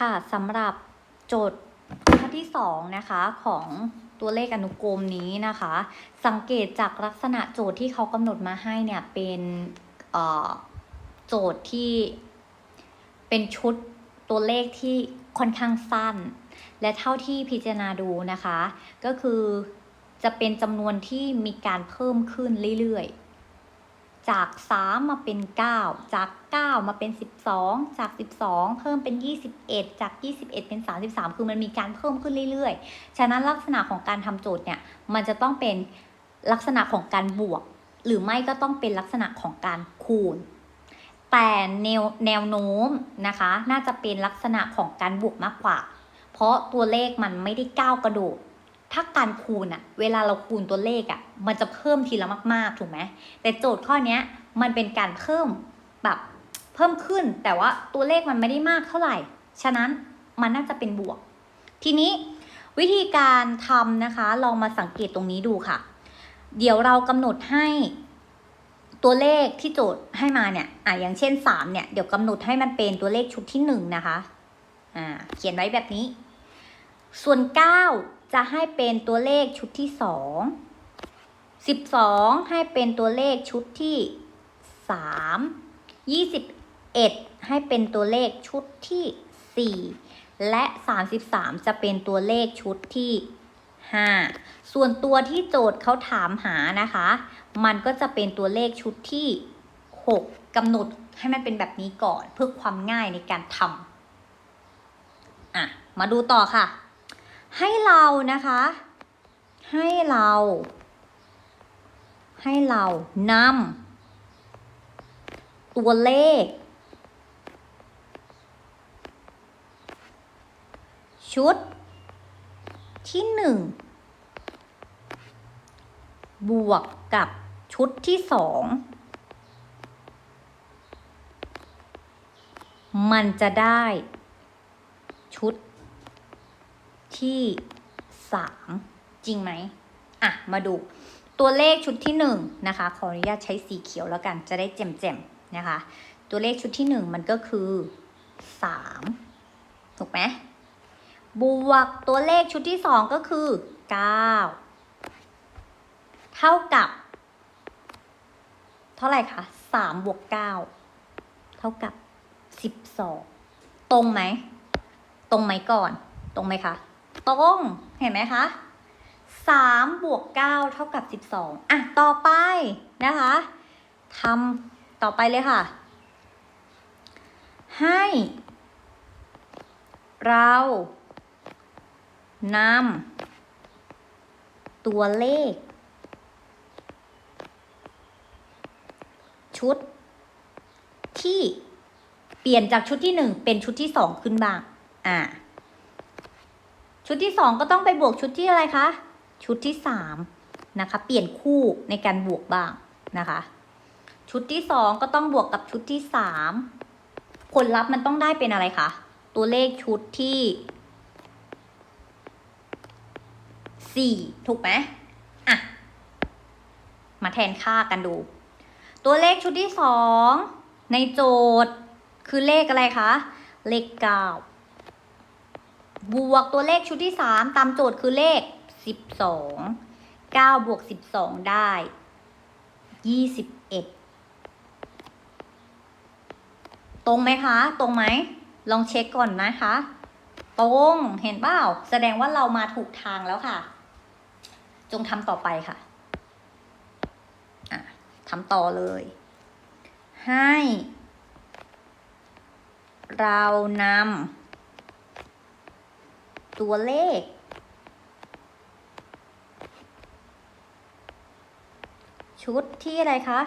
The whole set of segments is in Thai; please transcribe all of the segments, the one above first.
ค่ะสำหรับโจทย์ข้อที่สองนะคะของตัวเลขอนุกรมนี้นะคะ สังเกตจากลักษณะโจทย์ที่เขากำหนดมาให้เนี่ยเป็นโจทย์ที่เป็นชุดตัวเลขที่ค่อนข้างสั้น และเท่าที่พิจารณาดูนะคะ ก็คือจะเป็นจำนวนที่มีการเพิ่มขึ้นเรื่อยๆ จาก 3 มาเป็น 9 จาก 9 มาเป็น 12 จาก 12 เพิ่มเป็น 21 จาก 21 เป็น 33 คือมันมีการเพิ่มขึ้นเรื่อยๆ ฉะนั้นลักษณะของการทำโจทย์เนี่ย มันจะต้องเป็นลักษณะของการบวก หรือไม่ก็ต้องเป็นลักษณะของการคูณ แต่แนวแนวโน้มนะคะ น่าจะเป็นลักษณะของการบวกมากกว่า เพราะตัวเลขมันไม่ได้ก้าวกระโดด ถ้าการคูณอะเวลาเราคูณตัวเลขอะมันจะเพิ่มทีละมาก ๆ ถูกไหม แต่โจทย์ข้อเนี้ยมันเป็นการเพิ่มแบบเพิ่มขึ้น แต่ว่าตัวเลขมันไม่ได้มากเท่าไหร่ ฉะนั้นมันน่าจะเป็นบวก ทีนี้วิธีการทำนะคะ ลองมาสังเกตตรงนี้ดูค่ะ เดี๋ยวเรากำหนดให้ตัวเลขที่โจทย์ให้มาเนี่ย อะอย่างเช่น 3 เนี่ย เดี๋ยวกำหนดให้มันเป็นตัวเลขชุดที่ 1 นะคะ อ่า เขียนไว้แบบนี้ ส่วน 9 จะให้เป็นตัวเลขชุดที่2 12ให้เป็นตัวเลขชุดที่3 21ให้เป็นตัวเลขชุดที่4และ33จะเป็นตัวเลขชุดที่5ส่วนตัวที่โจทย์เขาถามหานะคะ มันก็จะเป็นตัวเลขชุดที่6กำหนดให้มันเป็นแบบนี้ก่อนเพื่อความง่ายในการทำอะ มาดูต่อค่ะ ให้เรานะคะ ให้เรา ให้เรานำตัวเลข ชุด ที่หนึ่งบวกกับชุดที่สองมันจะได้ชุด ที่สามจริงไหมอะ มาดูตัวเลขชุดที่หนึ่งนะคะ ขออนุญาตใช้สีเขียวแล้วกันจะได้แจ่มๆนะคะ ตัวเลขชุดที่หนึ่งมันก็คือสามถูกไหมบวกตัวเลขชุดที่สองก็คือ9เท่ากับ เท่าไหร่คะ3บวก9เท่ากับ12ตรงไหม ตรงไหมก่อน ตรงไหมคะ ตรง เห็นไหมคะ3บวก9เท่ากับ12อะ ต่อไปนะคะทำต่อไปเลยค่ะ ให้ เรานำตัวเลข ชุด ที่เปลี่ยนจากชุดที่หนึ่งเป็นชุดที่สองขึ้นบ้าง อ่า ชุดที่สองก็ต้องไปบวกชุดที่อะไรคะ ชุดที่สามนะคะ เปลี่ยนคู่ในการบวกบ้างนะคะ ชุดที่สองก็ต้องบวกกับชุดที่สามผลลัพธ์มันต้องได้เป็นอะไรคะ ตัวเลขชุดที่สี่ถูกไหมอะ มาแทนค่ากันดู ตัวเลขชุดที่สองในโจทย์คือเลขอะไรคะ เลขเก้า บวกตัวเลขชุดที่สามตามโจทย์คือเลขสิบสองเก้าบวกสิบสองได้ยี่สิบเอ็ดตรงไหมคะ ตรงไหม ลองเช็คก่อนนะคะ ตรงเห็นเปล่า แสดงว่าเรามาถูกทางแล้วค่ะ จงทำต่อไปค่ะะทำต่อเลย ให้ เรานำ ตัวเลข ชุดที่อะไรคะ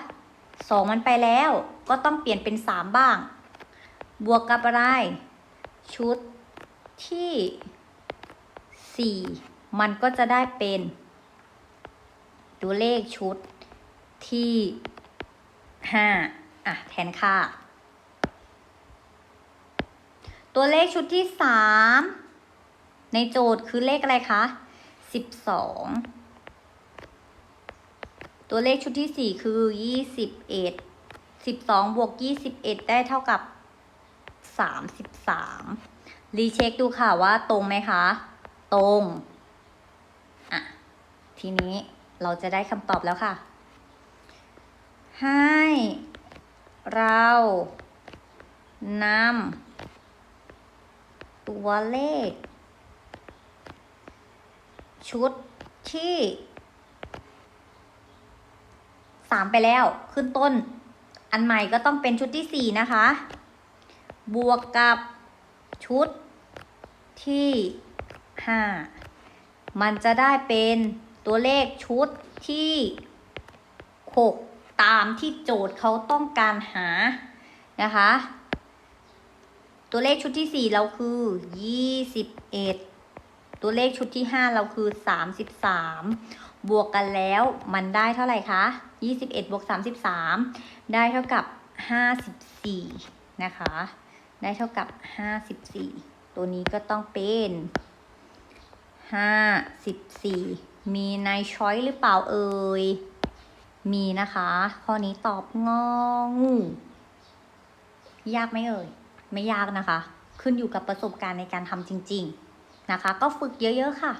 สองมันไปแล้วก็ต้องเปลี่ยนเป็นสามบ้าง บวกกับอะไร ชุดที่สี่มันก็จะได้เป็น ตัวเลขชุดที่ห้าอะ แทนค่า ตัวเลขชุดที่สาม ในโจทย์คือเลขอะไรคะสิบสอง ตัวเลขชุดที่สี่คือยี่สิบเอ็ดสิบสองบวกยี่สิบเอ็ดได้เท่ากับสามสิบสามรีเช็คดูค่ะว่าตรงไหมคะ ตรง อะ ทีนี้เราจะได้คำตอบแล้วค่ะ ให้เรานำตัวเลข ชุดที่สามไปแล้วขึ้นต้น อันใหม่ก็ต้องเป็นชุดที่สี่นะคะ บวกกับชุดที่ห้ามันจะได้เป็นตัวเลขชุดที่หกตามที่โจทย์เขาต้องการหานะคะ ตัวเลขชุดที่สี่เราคือยี่สิบเอ็ด ตัวเลขชุดที่ 5 เราคือ 33 บวกกันแล้วมันได้เท่าไหร่คะ 21 บวก 33 ได้เท่ากับ 54 นะคะ ได้เท่ากับ 54 ตัวนี้ก็ต้องเป็น 54 มีในช้อยหรือเปล่าเอ่ย มีนะคะ ข้อนี้ตอบงองูยากไหมเอ่ย ไม่ยากนะคะ ขึ้นอยู่กับประสบการณ์ในการทำจริง ๆ นะคะ ก็ฝึกเยอะๆค่ะ